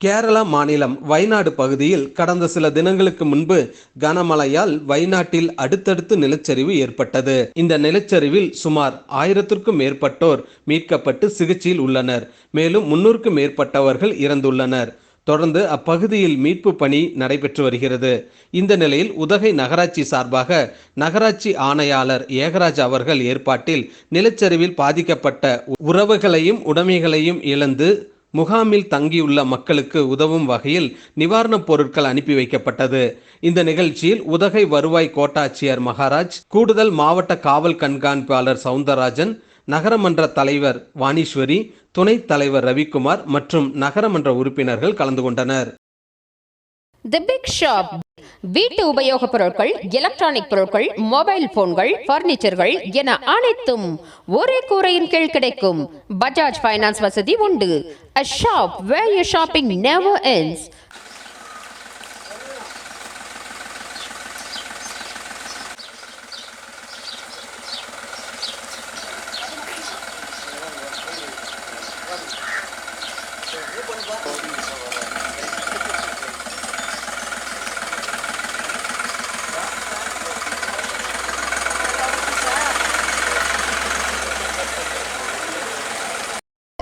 கேரளா மாநிலம் வயநாடு பகுதியில் கடந்த சில தினங்களுக்கு முன்பு கனமழையால் வயநாட்டில் அடுத்தடுத்து நிலச்சரிவு ஏற்பட்டது. இந்த நிலச்சரிவில் சுமார் ஆயிரத்திற்கும் மேற்பட்டோர் மீட்கப்பட்டு சிகிச்சையில் உள்ளனர். மேலும் முன்னூறுக்கும் மேற்பட்டவர்கள் இறந்துள்ளனர். தொடர்ந்து அப்பகுதியில் மீட்பு பணி நடைபெற்று வருகிறது. இந்த நிலையில் உதகை நகராட்சி சார்பாக நகராட்சி ஆணையாளர் ஏகராஜ் அவர்கள் ஏற்பாட்டில் நிலச்சரிவில் பாதிக்கப்பட்ட உறவுகளையும் உடைமைகளையும் இழந்து முகாமில் தங்கியுள்ள மக்களுக்கு உதவும் வகையில் நிவாரணப் பொருட்கள் அனுப்பி வைக்கப்பட்டது. இந்த நிகழ்ச்சியில் உதகை வருவாய் கோட்டாட்சியர் மகாராஜ் கூடுதல் மாவட்ட காவல் கண்காணிப்பாளர் சவுந்தரராஜன் நகரமன்ற தலைவர் வாணீஸ்வரி துணைத் தலைவர் ரவிக்குமார் மற்றும் நகரமன்ற உறுப்பினர்கள் கலந்து கொண்டனர். தி பிக் ஷாப் வீட்டு உபயோகப் பொருட்கள் எலக்ட்ரானிக் பொருட்கள் மொபைல் போன்கள் பர்னிச்சர்கள் என அனைத்தும் ஒரே கூரையின் கீழ் கிடைக்கும். பஜாஜ் ஃபைனான்ஸ் வசதி உண்டு. A shop where you shopping never ends.